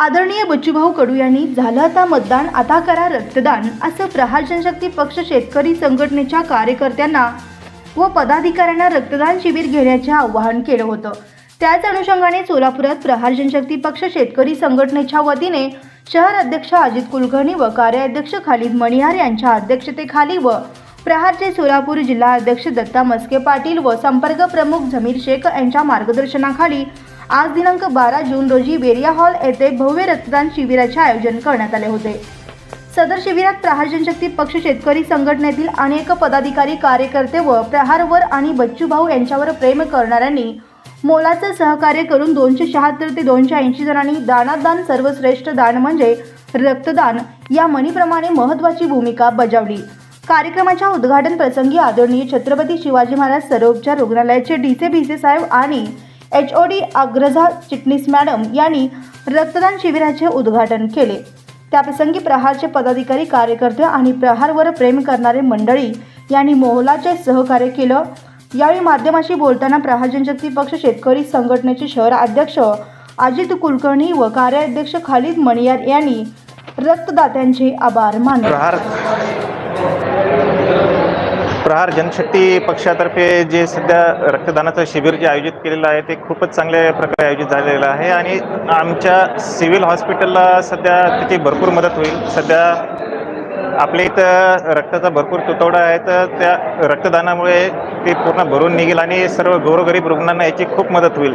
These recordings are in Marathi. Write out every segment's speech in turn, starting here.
आदरणीय बच्चूभाऊ कडू यांनी झालं आता मतदान आता करा रक्तदान असं प्रहार जनशक्ती पक्ष शेतकरी संघटनेच्या कार्यकर्त्यांना व पदाधिकाऱ्यांना रक्तदान शिबिर घेण्याचे आवाहन केलं होतं. त्याच अनुषंगाने सोलापुरात प्रहार जनशक्ती पक्ष शेतकरी संघटनेच्या वतीने शहर अध्यक्ष अजित कुलकर्णी व कार्याध्यक्ष खालिद मणियार यांच्या अध्यक्षतेखाली व प्रहारचे सोलापूर जिल्हा अध्यक्ष दत्ता मस्के पाटील व संपर्क प्रमुख झमीर शेख यांच्या मार्गदर्शनाखाली आज दिनांक बारा जून रोजी बेरिया हॉल येथे भव्य रक्तदान शिबिराचे आयोजन करण्यात आले होते. सदर शिबिरात प्रहार जनशक्ती पक्ष शेतकरी संघटनेतील अनेक पदाधिकारी कार्यकर्ते व प्रहारवर आणि बच्चू भाऊ यांच्यावर प्रेम करणाऱ्यांनी मोलाचं सहकार्य करून दोनशे शहात्तर ते दोनशे ऐंशी जणांनी दानादान सर्वश्रेष्ठ दान म्हणजे रक्तदान या म्हणीप्रमाणे महत्त्वाची भूमिका बजावली. कार्यक्रमाच्या उद्घाटन प्रसंगी आदरणीय छत्रपती शिवाजी महाराज सरोपच्या रुग्णालयाचे D C B C saheb आणि H O D Agraja Chitnis madam यांनी रक्तदान शिबिराचे उद्घाटन केले. त्याप्रसंगी प्रहारचे पदाधिकारी कार्यकर्ते आणि प्रहारवर प्रेम करणारे मंडळी यांनी मोहलाचे सहकार्य केलं. यावेळी माध्यमाशी बोलताना प्रहार जनशक्ती पक्ष शेतकरी संघटनेचे शहर अध्यक्ष अजित कुलकर्णी व कार्याध्यक्ष खालिद मणियार यांनी रक्तदात्यांचे आभार मानले. प्रहार जनशक्ती पक्षातर्फे जे सध्या रक्तदानाचं शिबिर जे आयोजित केलेलं आहे ते खूपच चांगल्या प्रकारे आयोजित झालेलं आहे आणि आमच्या सिव्हिल हॉस्पिटलला सध्या त्याची भरपूर मदत होईल. सध्या आपल्या इथं रक्ताचा भरपूर तुटवडा आहे तर त्या रक्तदानामुळे ते पूर्ण भरून निघेल आणि सर्व गोरगरीब रुग्णांना याची खूप मदत होईल.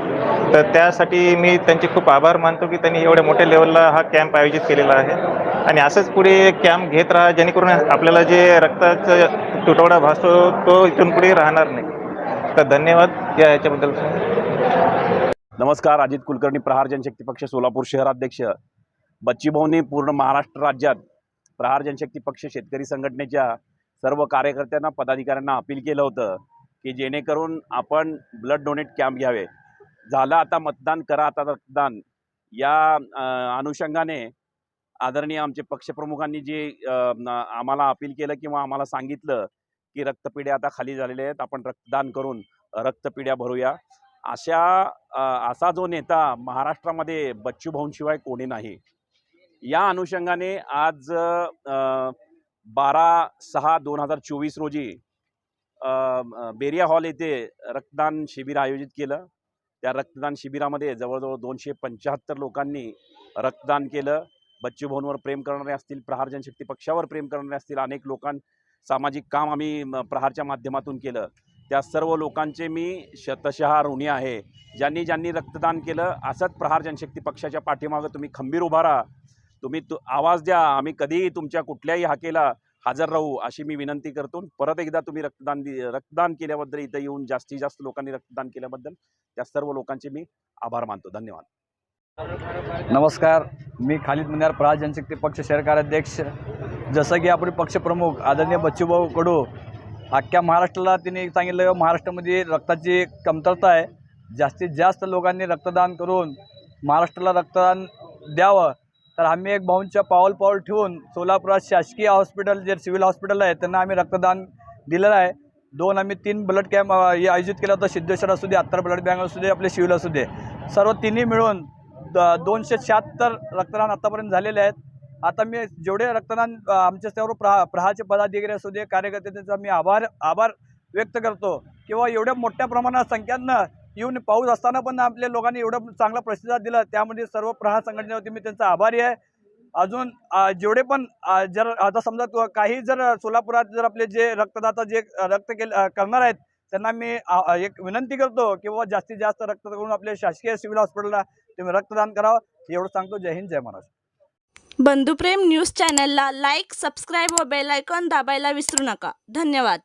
तर त्यासाठी मी त्यांचे खूप आभार मानतो की त्यांनी एवढ्या मोठ्या लेवलला हा कॅम्प आयोजित केलेला आहे. आणि असंच पुढे कॅम्प घेत राहा जेणेकरून आपल्याला जे रक्ताचा तुटवडा भासतो तो इथून पुढे राहणार नाही. तर धन्यवाद या याच्याबद्दल. नमस्कार अजित कुलकर्णी प्रहार जनशक्ती पक्ष सोलापूर शहराध्यक्ष. बच्चीभाऊंनी पूर्ण महाराष्ट्र राज्यात प्रहार जनशक्ती पक्ष शेतकरी संघटनेच्या सर्व कार्यकर्त्यांना पदाधिकाऱ्यांना अपील केलं होतं की जेणेकरून आपण ब्लड डोनेट कॅम्प घ्यावे. झालं आता मतदान करा आता रक्तदान या अनुषंगाने आदरणीय आमचे पक्षप्रमुखांनी जे आम्हाला अपील केलं किंवा आम्हाला सांगितलं की रक्तपिढ्या आता खाली झालेल्या आहेत आपण रक्तदान करून रक्तपिढ्या भरूया. अशा असा जो नेता महाराष्ट्रामध्ये बच्चूभाऊंशिवाय कोणी नाही. या अनुषंगाने आज बारा सहा दोन हजार चोवीस रोजी बेरिया हॉल येथे रक्तदान शिबिर आयोजित केलं. त्या रक्तदान शिबिरामध्ये जवळजवळ दोनशे पंच्याहत्तर लोकांनी रक्तदान केलं. बच्चू भाऊंवर प्रेम करणारे असतील प्रहार जनशक्ती पक्षावर प्रेम करणारे असतील अनेक लोकां सामाजिक काम आम्ही म, प्रहारच्या माध्यमातून केलं. त्या सर्व लोकांचे मी शतशः ऋणी आहे. ज्यांनी ज्यांनी रक्तदान केलं असंच प्रहार जनशक्ती पक्षाच्या पाठीमागं तुम्ही खंबीर उभा राहा. तुम्ही तु आवाज द्या. आम्ही कधीही तुमच्या कुठल्याही हाकेला हजर राहू अशी मी विनंती करतो. परत एकदा तुम्ही रक्तदान दि रक्तदान केल्याबद्दल इथं येऊन जास्तीत जास्त लोकांनी रक्तदान केल्याबद्दल त्या सर्व लोकांचे मी आभार मानतो. धन्यवाद. नमस्कार. मी खालिद मुन्यार प्रहार जनशक्ती पक्ष शहर कार्याध्यक्ष जसं की आपण पक्षप्रमुख आदरणीय बच्चूभाऊ कडू अख्ख्या महाराष्ट्राला तिने सांगितलं महाराष्ट्रामध्ये रक्ताची कमतरता आहे. जास्तीत जास्त लोकांनी रक्तदान करून महाराष्ट्राला रक्तदान द्यावं. तर आम्ही एक भाऊंच्या पाऊल पाऊल ठेवून सोलापुरात शासकीय हॉस्पिटल जे सिव्हिल हॉस्पिटल आहे त्यांना आम्ही रक्तदान दिलेलं आहे. दोन आम्ही तीन ब्लड कॅम्प हे आयोजित केलं होतं. सिद्धेश्वर असू दे अत्तर ब्लड बँक असू दे आपले सिव्हिल असू दे. सर्व तिन्ही मिळून द दोनशे शहात्तर रक्तदान आतापर्यंत झालेले आहेत. आता मी जेवढे रक्तदान आमच्या सर्व प्रहा प्रहाचे पदाधिकारी असू दे कार्यकर्ते त्यांचा मी आभार आभार व्यक्त करतो. किंवा एवढ्या मोठ्या प्रमाणात संख्यानं येऊन पाऊस असताना पण आपल्या लोकांनी एवढं चांगला प्रतिसाद दिला. त्यामध्ये सर्व प्रहार संघटनेवरती मी त्यांचा आभारी आहे. अजून जेवढे पण जर आता समजा काही जर सोलापुरात जर आपले जे रक्तदाता जे रक्त केले करणार आहेत त्यांना मी एक विनंती करतो की बाबा जास्तीत जास्त रक्त करून आपले शासकीय सिव्हिल हॉस्पिटलला तुम्ही रक्तदान करावं. एवढं सांगतो. जय हिंद जय महाराष्ट्र. बंधुप्रेम न्यूज चॅनलला लाईक सबस्क्राईब व बेलायकॉन दाबायला विसरू नका. धन्यवाद.